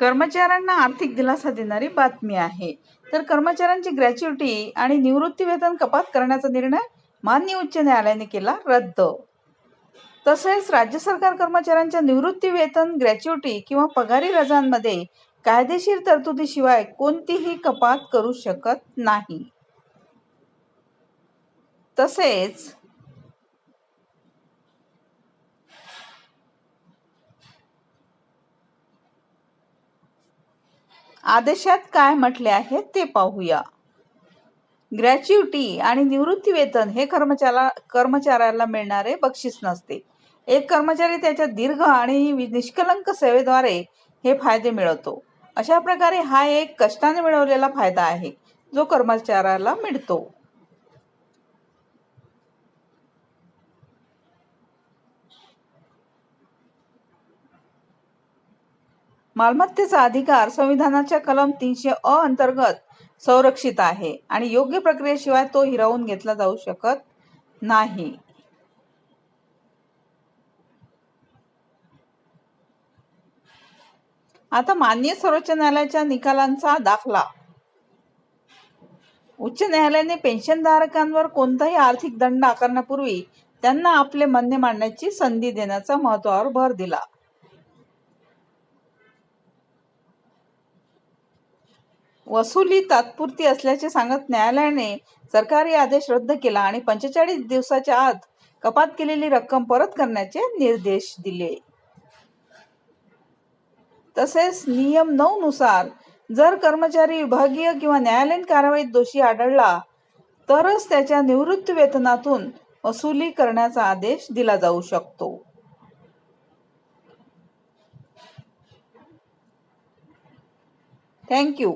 कर्मचाऱ्यांना आर्थिक दिलासा देणारी बातमी आहे. तर कर्मचाऱ्यांची ग्रॅच्युटी आणि निवृत्ती वेतन कपात करण्याचा निर्णय मान्य उच्च न्यायालयाने केला रद्द. तसेच राज्य सरकार कर्मचाऱ्यांच्या निवृत्ती वेतन ग्रॅच्युटी किंवा पगारी रजांमध्ये कायदेशीर तरतुदीशिवाय कोणतीही कपात करू शकत नाही. तसेच आदेशात काय म्हटले आहे ते पाहूया. ग्रॅच्युटी आणि निवृत्ती वेतन हे कर्मचाऱ्याला कर्मचाऱ्याला मिळणारे बक्षीस नसते. एक कर्मचारी त्याच्या दीर्घ आणि वि- निष्कलंक सेवेद्वारे हे फायदे मिळवतो. अशा प्रकारे हा एक कष्टाने मिळवलेला फायदा आहे जो कर्मचाऱ्याला मिळतो. मालमत्तेचा अधिकार संविधानाच्या कलम तीनशे अ अंतर्गत संरक्षित आहे आणि योग्य प्रक्रियेशिवाय तो हिरावून घेतला जाऊ शकत नाही. आता मान्य सर्वोच्च न्यायालयाच्या निकालांचा दाखला. उच्च न्यायालयाने पेन्शनधारकांवर कोणताही आर्थिक दंड आकारण्यापूर्वी त्यांना आपले म्हणणे मांडण्याची संधी देण्याचा महत्वावर भर दिला. वसुली तात्पुरती असल्याचे सांगत न्यायालयाने सरकारी आदेश रद्द केला आणि पंचेचाळीस दिवसाच्या आत कपात केलेली रक्कम परत करण्याचे निर्देश दिले. तसेच नियम नऊ नुसार जर कर्मचारी विभागीय किंवा न्यायालयीन कारवाईत दोषी आढळला तरच त्याच्या निवृत्ती वेतनातून वसुली करण्याचा आदेश दिला जाऊ शकतो. थँक्यू